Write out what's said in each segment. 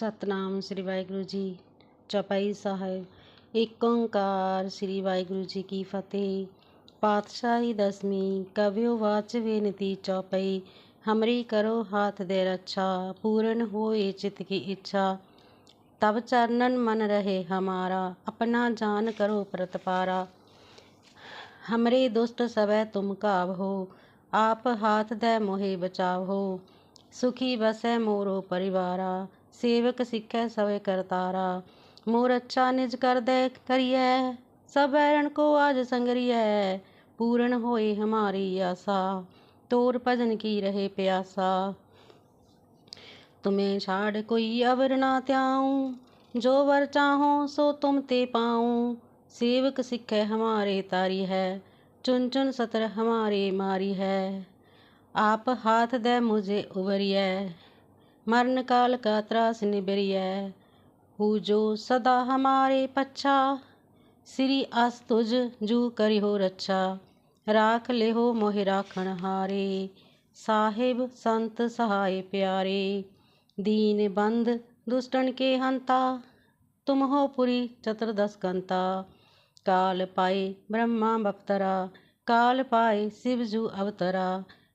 सतनाम श्री वाहगुरु जी। चौपाई साहब, एक ओंकार श्री वाहगुरु जी की फतेह। पातशाही दसमी, कव्यो वाच विनती चौपाई। हमरी करो हाथ दे रक्षा पूर्ण हो ये चित की इच्छा। तब चरणन मन रहे हमारा, अपना जान करो प्रतपारा हमरे दुष्ट सवै तुम काव हो, आप हाथ दे मोहे बचाव हो। सुखी बसै मोरो परिवारा। सेवक सिखै सवे करतारा। मोर अच्छा निज कर दे करिए सब बैरन को आज संगरिए पूर्ण होए हमारी आशा तोर भजन की रहे प्यासा। तुम्हें छाड़ कोई अवर ना त्याऊं, जो वर चाहो सो तुम ते पाऊँ। सेवक सिख हमारे तारी है, चुन चुन सतर हमारे मारी है। आप हाथ दे मुझे उबरिय मरण काल का त्रास निबरिय हु जो सदा हमारे पच्छा श्री अस तुझ जू करी हो रच्छा राख ले हो मोहि राखण हारे साहिब संत सहाय प्यारे दीन बंद दुष्टन के हंता तुम हो पुरी चतुर्दश कंता काल पाए ब्रह्मा बप्तरा काल पाए शिवजू अवतरा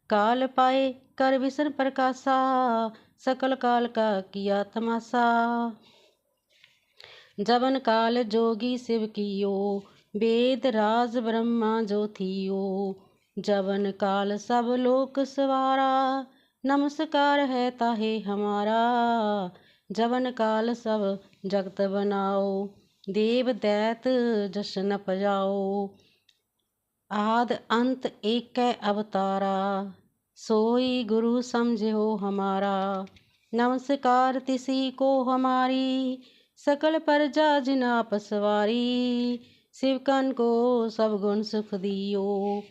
काल पाए कर विष्ण प्रकाशा सकल काल का किया तमाशा। जबन काल जोगी शिव कियो, वेद राज ब्रह्मा जो थियो। जबन काल सब लोक सवारा, नमस्कार है ताहे हमारा। जवन काल सब जगत बनाओ, देव दैत जशन पजाओ। आद अंत एक अवतारा। सोई गुरु समझो हमारा। नमस्कार तिसी को हमारी, सकल प्रजा जिनाप सवारी शिवकन को सब गुण सुख दियो।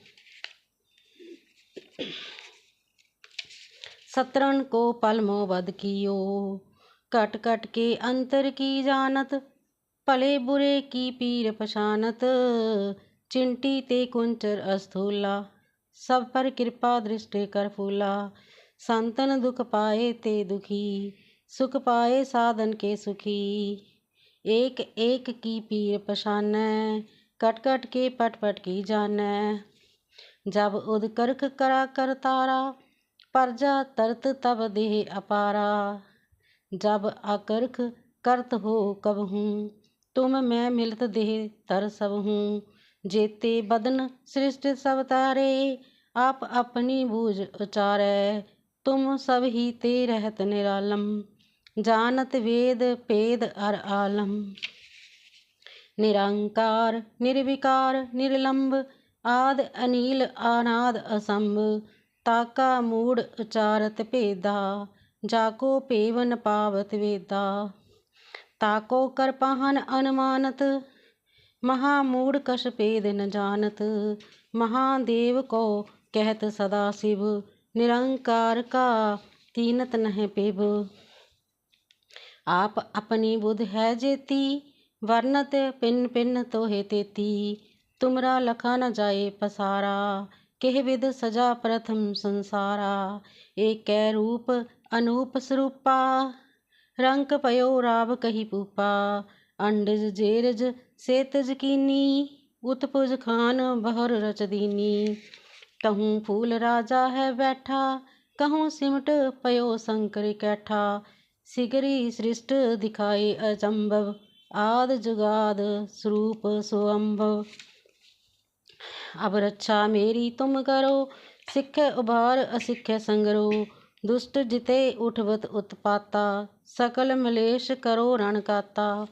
सतरन को पलमो बद कियो। कट कट के अंतर की जानत भले बुरे की पीर पछानत। चिंटी ते कुंचर अस्थूला। सब पर कृपा दृष्टि कर फूला। संतन दुख पाए ते दुखी, सुख पाए साधन के सुखी। एक एक की पीर पछान कट कट के पट पट की जान जब उद करख करा कर तारा, परजा तरत तब देह अपारा। जब आकर्ख करत हो कब हूँ, तुम मैं मिलत देह तर सब हूँ। जेते बदन सृष्टि सब तारे आप अपनी बूझ उचारे तुम सब ही ते रहत निरालम जानत वेद पेद अर आलम निरंकार निर्विकार निर्लंब आद अनिल अनाद असंभ ताका मूड उचारत भेदा जाको पेवन पावत वेदा ताको कर पाहन अनुमानत महामूढ़ कश पेद न जानत। महादेव को कहत सदा शिव, निरंकार का तीनत नह पेब। आप अपनी बुध है जेती, वर्णत पिन पिन तोहे तेती। तुमरा लखा न जाए पसारा, केह विद सजा प्रथम संसारा। एक रूप अनूप स्वरूपा, रंक पयो राव कही पूपा। अंडज जेरज ਸੇਤ ਜਕੀਨੀ ਉਤਪੁਜ ਖਾਨ ਬਹਰ ਰਚਦੀਨੀ। ਤਹੂੰ ਫੂਲ ਰਾਜਾ ਹੈ ਬੈਠਾ, ਕਹੂੰ ਸਿਮਟ ਪਇਓ ਸੰਕਰ ਕੈਠਾ। ਸਿਗਰੀ ਸ੍ਰਿਸ਼ਟ ਦਿਖਾਈ ਅਜੰਭਵ ਆਦ ਜੁਗਾਦ ਸਰੂਪ ਸੁਅੰਭਵ ਅਬ ਰੱਛਾ ਮੇਰੀ ਤੁਮ ਕਰੋ, ਸਿੱਖ ਉਬਾਰ ਅਸਿੱਖ ਸੰਗਰੋ। ਦੁਸ਼ਟ ਜਿਤੇ ਉਠਵਤ ਉਤਪਾਤਾ, ਸਕਲ ਮਲੇਸ਼ ਕਰੋ ਰਣਕਾਤਾ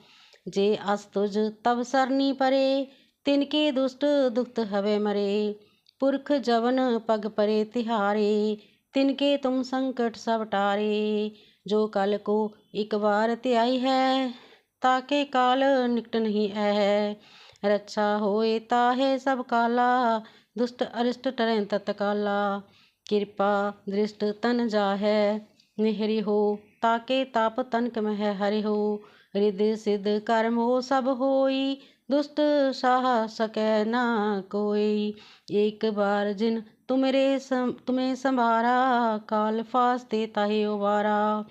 जे अस तुझ तब सरनी परे, तिनके दुष्ट दुखत हवे मरे। पुरख जवन पग परे तिहारे, तिनके तुम संकट सब टारे। जो कल को एक बार त्याई है, ताके काल निकट नहीं है रक्षा होए ताहे सब काला, दुष्ट अरिष्ट टरें तत्काला कृपा दृष्ट तन जाहे, निहरी हो, ताके ताप तनक मह हरि हो। ਰਿਦ ਸਿਧ ਕਰਮੋ ਸਭ ਹੋਈ, ਦੁਸ਼ਟ ਸਾਹ ਸਕੈ ਨਾ ਕੋਈ। ਇੱਕ ਬਾਰ ਜਿਨ ਤੁਮਰੇ ਤੁਮੇ ਸੰਭਾਰਾ, ਕਾਲ ਫਾਸਤੇ ਤਾਹੇ ਉਵਾਰਾ।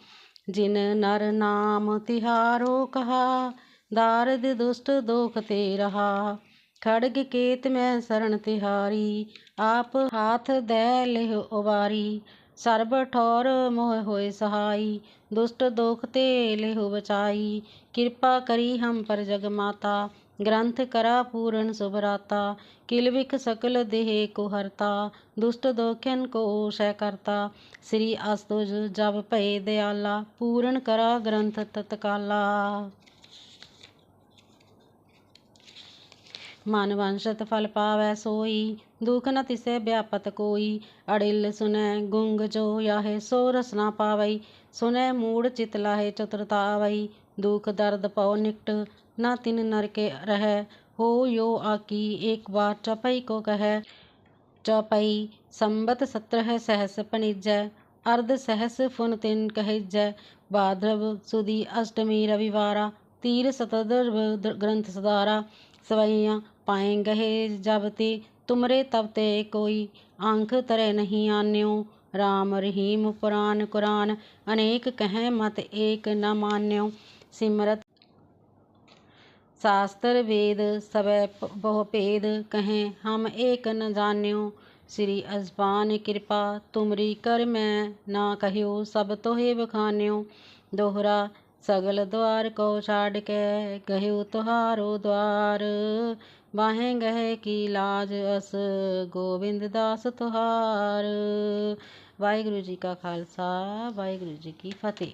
ਜਿਨ ਨਰ ਨਾਮ ਤਿਹਾਰੋ ਕਹਾ, ਦਾਰਦ ਦੁਸ਼ਟ ਦੋਖ ਤੇ ਰਹਾ। ਖੜਗ ਕੇਤ ਮੈਂ ਸਰਣ ਤਿਹਾਰੀ, ਆਪ ਹਾਥ ਦੈ ਲਿਹ ਉਵਾਰੀ। ਸਰਬ ਠੌਰ ਮੋਹ ਹੋਏ ਸਹਾਈ, ਦੁਸ਼ਟ ਦੋਖ ਤੇ ਲੇਹੁ ਬਚਾਈ। ਕਿਰਪਾ ਕਰੀ ਹਮ ਪਰ ਜਗ ਮਾਤਾ, ਗ੍ਰੰਥ ਕਰਾ ਪੂਰਨ ਸੁਭਰਾਤਾ ਕਿਲਵਿਖ ਸਕਲ ਦੇਹ ਕੋ ਹਰਤਾ, ਦੁਸ਼ਟ ਦੋਖਨ ਕੋ ਸਹਿ ਕਰਤਾ। ਸ੍ਰੀ ਅਸਤੁਜ ਜਬ ਭਏ ਦਿਆਲਾ, ਪੂਰਨ ਕਰਾ ਗ੍ਰੰਥ ਤਤਕਾਲਾ। ਮਨ ਵੰਸ਼ਤ ਫਲ ਪਾਵੈ ਸੋਈ दुख न तिसे व्यापत कोई। अड़िल सुनय गुंग जो याहे सो रसना पावई सुनय मूड चित लाहे दुख दर्द पौ निकट न तिन नर के रह। हो यो आकी एक बार चपई को कह। चौपई संबत सत्रह सहस पणिजय। अर्ध सहस फुन तिन कहिजय। भाद्रव सुदी अष्टमी रविवारा। तीर सतदर्भ ग्रंथ सदारा सवैया पाए गहे जब ते तुमरे तब ते कोई अंख तरे नहीं आन्यो। राम रहीम, पुराण कुरान अनेक कह मत एक न मान्यो। सिमरत, शास्त्र, वेद, सब बहुभेद कहें हम एक न जान्यो। श्री अजबान कृपा तुमरी कर मैं ना कहो सब तोहे बखान्यो। दोहरा, सगल द्वार को छाड़ के गयो तुहारो द्वार। ਬਾਹੇ ਗਏ ਕੀ ਲਾਜ ਅਸ ਗੋਬਿੰਦ ਦਾਸ ਤੁਹਾਰ। ਵਾਹਿਗੁਰੂ ਜੀ ਕਾ ਖਾਲਸਾ, ਵਾਹਿਗੁਰੂ ਜੀ ਕੀ ਫਤਿਹ।